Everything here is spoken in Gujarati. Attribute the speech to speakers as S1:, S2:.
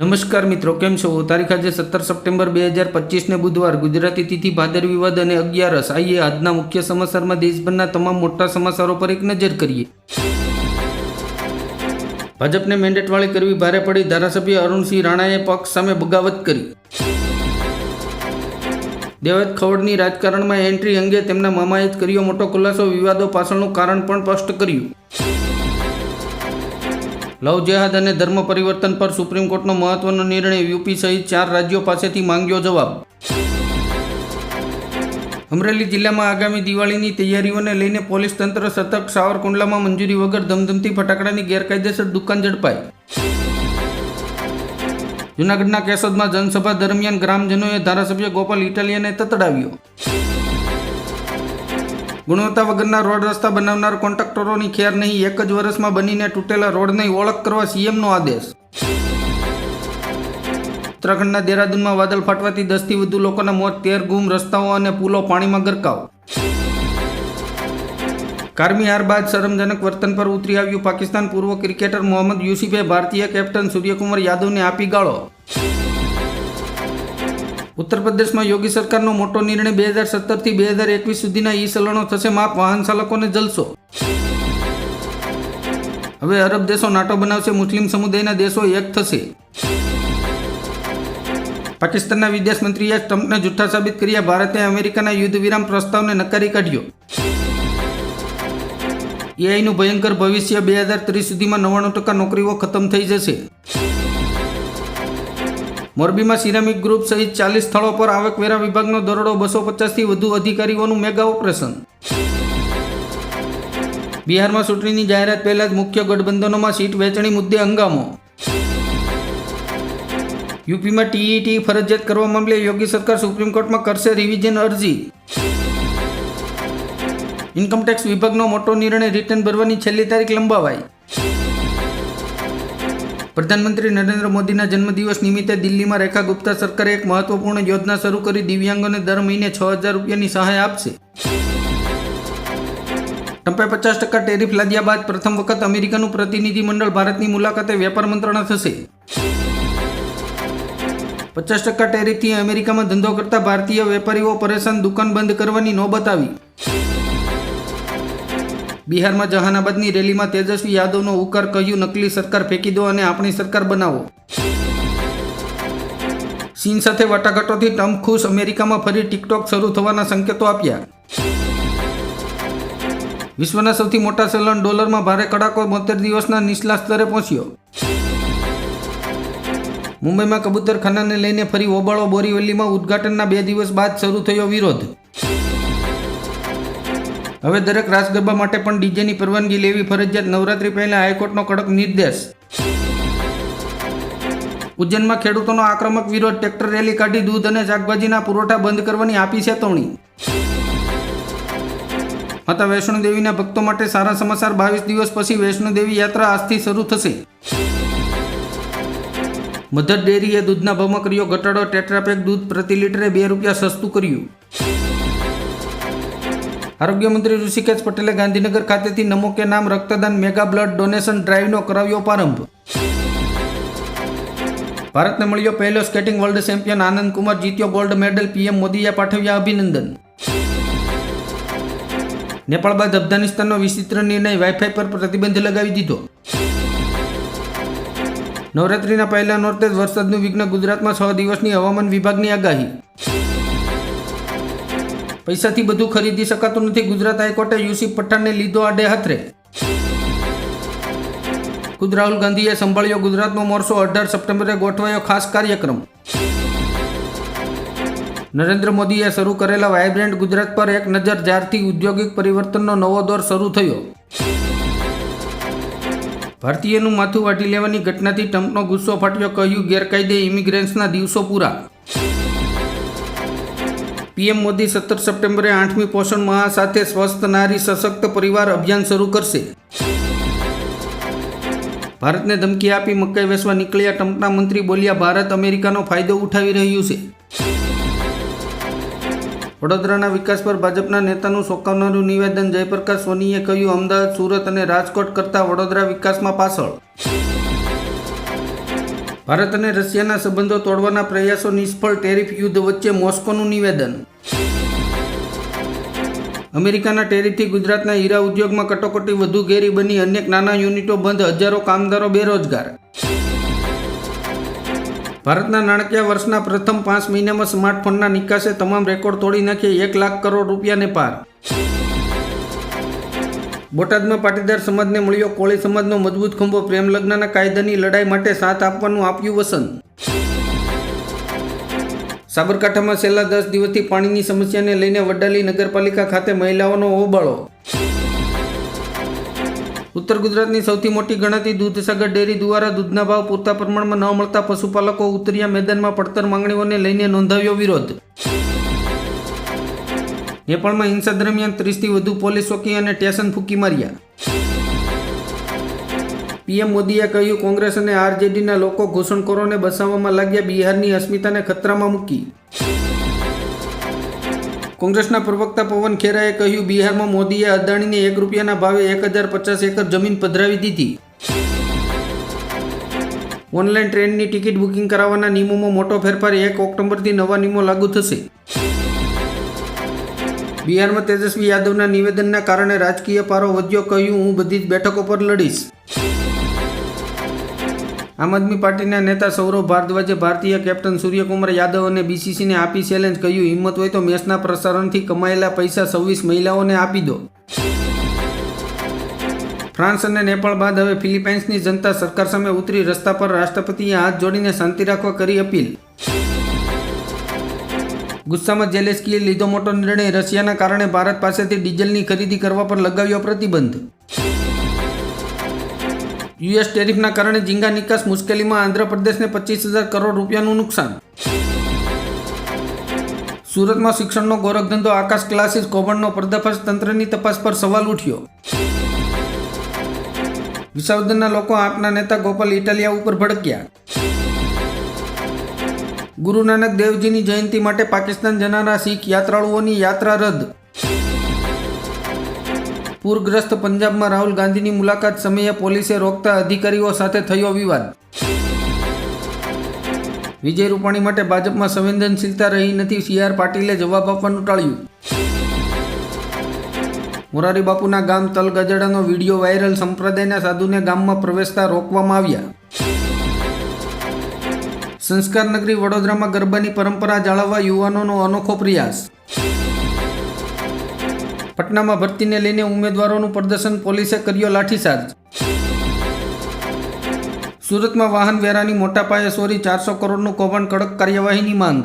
S1: નમસ્કાર મિત્રો, કેમ છો? તારીખ આજે સત્તર સપ્ટેમ્બર બે હજાર પચીસને બુધવાર. ગુજરાતી તિથિ ભાદર વિવાદ અને અગિયારસ. આઈએ આજના મુખ્ય સમાચારમાં દેશભરના તમામ મોટા સમાચારો પર એક નજર કરીએ. ભાજપને મેન્ડેટવાળી કરવી ભારે પડી. ધારાસભ્ય અરુણસિંહ રાણાએ પક્ષ સામે બગાવત કરી. દેવત ખવડની રાજકારણમાં એન્ટ્રી અંગે તેમના મામાએ જ કર્યો મોટો ખુલાસો. વિવાદો પાછળનું કારણ પણ સ્પષ્ટ કર્યું. લવ જેહાદ અને ધર્મ પરિવર્તન પર સુપ્રીમ કોર્ટનો મહત્વનો નિર્ણય યુપી સહિત ચાર રાજ્યો પાસેથી માંગ્યો જવાબ. અમરેલી જિલ્લામાં આગામી દિવાળીની તૈયારીઓને લઈને પોલીસ તંત્ર સતર્ક, સાવરકુંડલામાં મંજૂરી વગર ધમધમતી ફટાકડાની ગેરકાયદેસર દુકાન ઝડપાઈ. જૂનાગઢના કેશોદમાં જનસભા દરમિયાન ગ્રામજનોએ ધારાસભ્ય ગોપાલ ઇટાલિયાને તતડાવ્યો. ગુણવત્તા વગરના રોડ રસ્તા બનાવનાર કોન્ટ્રાક્ટરોની ખેર નહીં, એક જ વર્ષમાં બનીને તૂટેલા રોડની ઓળખ કરવા સીએમનો આદેશ. ઉત્તરાખંડના દેહરાદૂનમાં વાદળ ફાટવાથી દસથી વધુ લોકોના મોત, તેર ગુમ રસ્તાઓ અને પુલો પાણીમાં ગરકાવ. કારમી હાર બાદ શરમજનક વર્તન પર ઉતરી આવ્યું પાકિસ્તાન પૂર્વ ક્રિકેટર મોહમ્મદ યુસીફે ભારતીય કેપ્ટન સૂર્યકુમાર યાદવને આપી ગાળો. ઉત્તર પ્રદેશમાં યોગી સરકારનો મોટો નિર્ણય બે હજાર સત્તરથી બે હજાર એકવીસ સુધીના ઈ સલણો થશે. માફ વાહન ચાલકોને જલસો. હવે અરબ દેશો નાટો બનાવશે. મુસ્લિમ સમુદાયના દેશો એક થશે. પાકિસ્તાનના વિદેશ મંત્રીએ ટ્રમ્પને જુઠ્ઠા સાબિત કર્યા. ભારતે અમેરિકાના યુદ્ધ વિરામ પ્રસ્તાવને નકારી કાઢ્યો. એઆઈનું ભયંકર ભવિષ્ય બે હજાર ત્રીસ સુધીમાં નવ્વાણું ટકા નોકરીઓ ખતમ થઈ જશે. મોરબીમાં સિરામિક ગ્રુપ સહિત ચાલીસ સ્થળો પર આવકવેરા વિભાગનો દરોડો બસો પચાસથી વધુ અધિકારીઓનું મેગા ઓપરેશન. બિહારમાં ચૂંટણીની જાહેરાત પહેલા જ મુખ્ય ગઠબંધનોમાં સીટ વહેંચણી મુદ્દે હંગામો. યુપીમાં ટીઈટી ફરજિયાત કરવા મામલે યોગી સરકાર સુપ્રીમ કોર્ટમાં કરશે રિવિઝન અરજી. ઇન્કમટેક્સ વિભાગનો મોટો નિર્ણય રિટર્ન ભરવાની છેલ્લી તારીખ લંબાવાઈ. પ્રધાનમંત્રી નરેન્દ્ર મોદીના જન્મદિવસ નિમિત્તે દિલ્હીમાં રેખા ગુપ્તા સરકારે એક મહત્વપૂર્ણ યોજના શરૂ કરી દિવ્યાંગોને દર મહિને છ હજાર રૂપિયાની સહાય આપશે. ટ્રમ્પે પચાસ ટકા ટેરિફ લાદ્યા બાદ પ્રથમ વખત અમેરિકાનું પ્રતિનિધિમંડળ ભારતની મુલાકાતે વેપાર મંત્રણા થશે. પચાસ ટકા ટેરિફથી અમેરિકામાં ધંધો કરતા ભારતીય વેપારીઓ પરેશાન દુકાન બંધ કરવાની નોબત આવી. બિહારમાં જહાનાબાદની રેલીમાં તેજસ્વી યાદવનો ઉકાર કહ્યું, નકલી સરકાર ફેંકી દો અને આપણી સરકાર બનાવો. ચીન સાથે વાટાઘાટોથી ટ્રમ્પ ખુશ, અમેરિકામાં ફરી ટિકટોક શરૂ થવાના સંકેતો આપ્યા. વિશ્વના સૌથી મોટા ચલણ ડોલરમાં ભારે કડાકો બોતેર દિવસના નીચલા સ્તરે પહોંચ્યો. મુંબઈમાં કબૂતરખાનાને લઈને ફરી ઓબાળો બોરીવલીમાં ઉદ્ઘાટનના બે દિવસ બાદ શરૂ થયો વિરોધ. હવે દરેક રાસ ગરબા માટે પણ ડીજેની પરવાનગી લેવી ફરજિયાત. નવરાત્રી પહેલા હાઈકોર્ટનો કડક નિર્દેશ. ઉજ્જૈનમાં ખેડૂતોનો આક્રમક વિરોધ. ટ્રેક્ટર રેલી કાઢી દૂધ અને શાકભાજીના પુરવઠા બંધ કરવાની આપી ચેતવણી માતા વૈષ્ણોદેવીના ભક્તો માટે સારા સમાચાર બાવીસ દિવસ પછી વૈષ્ણોદેવી યાત્રા આજથી શરૂ થશે. મધર ડેરીએ દૂધના ભાવમાં કર્યો ઘટાડો. ટેટ્રાપેક દૂધ પ્રતિ લીટરે બે રૂપિયા સસ્તું કર્યું. આરોગ્ય મંત્રી ઋષિકેશ પટેલે ગાંધીનગર ખાતેથી નમો કે નામ રક્તદાન મેગા બ્લડ ડોનેશન ડ્રાઈવનો કરાવ્યો પ્રારંભ. ભારતને મળ્યો પહેલો skating world champion Anand Kumar જીત્યો ગોલ્ડ મેડલ પીએમ મોદીએ પાઠવ્યા અભિનંદન. નેપાળ બાદ અફઘાનિસ્તાનનો વિચિત્ર નિર્ણય વાઈફાઈ પર પ્રતિબંધ લગાવી દીધો. નવરાત્રીના પહેલા નોરતે જ વરસાદનું વિઘ્ન ગુજરાતમાં છ દિવસની હવામાન વિભાગની આગાહી. પૈસાથી બધું ખરીદી શકાતું નથી. ગુજરાત હાઈકોર્ટે યુસુફ પઠાણને લીધો આડે હાથરે. ખુદ રાહુલ ગાંધીએ સંભાળ્યો ગુજરાતનો મોરસો અઢાર સપ્ટેમ્બરે ગોઠવાયો ખાસ કાર્યક્રમ. નરેન્દ્ર મોદીએ શરૂ કરેલા વાયબ્રન્ટ ગુજરાત પર એક નજર જ્યારથી ઔદ્યોગિક પરિવર્તનનો નવો દોર શરૂ થયો. ભારતીયનું માથું વાટી લેવાની ઘટનાથી ટ્રમ્પનો ગુસ્સો ફાટ્યો, કહ્યું ગેરકાયદે ઇમિગ્રન્ટ્સના દિવસો પૂરા. પીએમ મોદી સત્તર સપ્ટેમ્બરે આઠમી પોષણ માહ સાથે સ્વસ્થ નારી સશક્ત પરિવાર અભિયાન શરૂ કરશે. ભારતને ધમકી આપી મકાઈ વેચવા નીકળ્યા ટ્રમ્પના મંત્રી બોલ્યા, ભારત અમેરિકાનો ફાયદો ઉઠાવી રહ્યું છે. વડોદરાના વિકાસ પર ભાજપના નેતાનું ચોંકાવનારું નિવેદન, જયપ્રકાશ સોનીએ કહ્યું, અમદાવાદ, સુરત અને રાજકોટ કરતાં વડોદરા વિકાસમાં પાછળ. ભારત અને રશિયાના સંબંધો તોડવાના પ્રયાસો નિષ્ફળ ટેરિફ યુદ્ધ વચ્ચે મોસ્કોનું નિવેદન. અમેરિકાના ટેરિફથી ગુજરાતના હીરા ઉદ્યોગમાં કટોકટી વધુ ઘેરી બની અનેક નાના યુનિટો બંધ, હજારો કામદારો બેરોજગાર. ભારતના નાણાકીય વર્ષના પ્રથમ પાંચ મહિનામાં સ્માર્ટફોનના નિકાસે તમામ રેકોર્ડ તોડી નાખી એક લાખ કરોડ રૂપિયાને પાર. બોટાદમાં પાટીદાર સમાજને મળ્યો કોળી સમાજનો મજબૂત ખંભો. પ્રેમ લગ્નના કાયદાની લડાઈ માટે સાથ આપવાનું આપ્યું વસન સાબરકાંઠામાં છેલ્લા દસ દિવસથી પાણીની સમસ્યાને લઈને વડાલી નગરપાલિકા ખાતે મહિલાઓનો હોબાળો. ઉત્તર ગુજરાતની સૌથી મોટી ગણાતી દૂધસાગર ડેરી દ્વારા દૂધના ભાવ પૂરતા પ્રમાણમાં ન મળતા પશુપાલકો ઉતર્યા મેદાનમાં પડતર માંગણીઓને લઈને નોંધાવ્યો વિરોધ. નેપાળમાં હિંસા દરમિયાન ત્રીસથી વધુ પોલીસ ચોકી અને સ્ટેશન ફૂંકી માર્યા. પીએમ મોદીએ કહ્યું, કોંગ્રેસ અને આરજેડીના લોકો ઘૂસણખોરોને બસાવવામાં લાગ્યા, બિહારની અસ્મિતાને ખતરામાં મૂકી. કોંગ્રેસના પ્રવક્તા પવન ખેરાએ કહ્યું, બિહારમાં મોદીએ અદાણીને એક રૂપિયાના ભાવે એક હજાર પચાસ એકર જમીન પધરાવી દીધી. ઓનલાઈન ટ્રેનની ટિકિટ બુકિંગ કરાવવાના નિયમોમાં મોટો ફેરફાર એક ઓક્ટોબરથી નવા નિયમો લાગુ થશે. બિહારમાં તેજસ્વી યાદવના નિવેદનના કારણે રાજકીય પારો વધ્યો કહ્યું, હું બધી જ બેઠકો પર લડીશ. આમ આદમી પાર્ટીના નેતા સૌરવ ભારદ્વાજે ભારતીય કેપ્ટન સૂર્યકુમાર યાદવ અને બીસીસીને આપી ચેલેન્જ કહ્યું, હિંમત હોય તો મેચના પ્રસારણથી કમાયેલા પૈસા છવ્વીસ મહિલાઓને આપી દો. ફ્રાન્સ અને નેપાળ બાદ હવે ફિલિપાઇન્સની જનતા સરકાર સામે ઉતરી, રસ્તા પર રાષ્ટ્રપતિએ હાથ જોડીને શાંતિ રાખવા કરી અપીલ. ગુસ્સામાં જેલેસ્કીએ લીધો મોટો નિર્ણય. રશિયાના કારણે ભારત પાસેથી ડીઝલની ખરીદી કરવા પર લગાવ્યો પ્રતિબંધ. યુએસ ટેરિફના કારણે ઝીંગા નિકાસ મુશ્કેલીમાં આંધ્રપ્રદેશને પચીસ હજાર કરોડ રૂપિયાનું નુકસાન. સુરતમાં શિક્ષણનો ગોરખધંધો, આકાશ ક્લાસીસ, કૌભાંડનો પર્દાફાશ તંત્રની તપાસ પર સવાલ ઉઠ્યો. વિસાવદનના લોકો આપના નેતા ગોપાલ ઇટાલિયા ઉપર ભડક્યા. ગુરુ નાનક દેવજીની જયંતિ માટે પાકિસ્તાન જનારા શીખ યાત્રાળુઓની યાત્રા રદ. પૂરગ્રસ્ત પંજાબમાં રાહુલ ગાંધીની મુલાકાત સમયે પોલીસે રોકતા અધિકારીઓ સાથે થયો વિવાદ. વિજય રૂપાણી માટે ભાજપમાં સંવેદનશીલતા રહી નથી સી આર પાટીલે જવાબ આપવાનું ટાળ્યું. મોરારી બાપુના ગામ તલગજડાનો વીડિયો વાયરલ સંપ્રદાયના સાધુને ગામમાં પ્રવેશતા રોકવામાં આવ્યા. સંસ્કાર નગરી વડોદરામાં ગરબાની પરંપરા જાળવવા યુવાનોનો અનોખો પ્રયાસ. પટનામાં ભરતીને લઈને ઉમેદવારોનું પ્રદર્શન પોલીસે કર્યો લાઠીચાર્જ. સુરતમાં વાહન વેરાની મોટા પાયે ચોરી ચારસો કરોડનું કૌભાંડ કડક કાર્યવાહીની માંગ.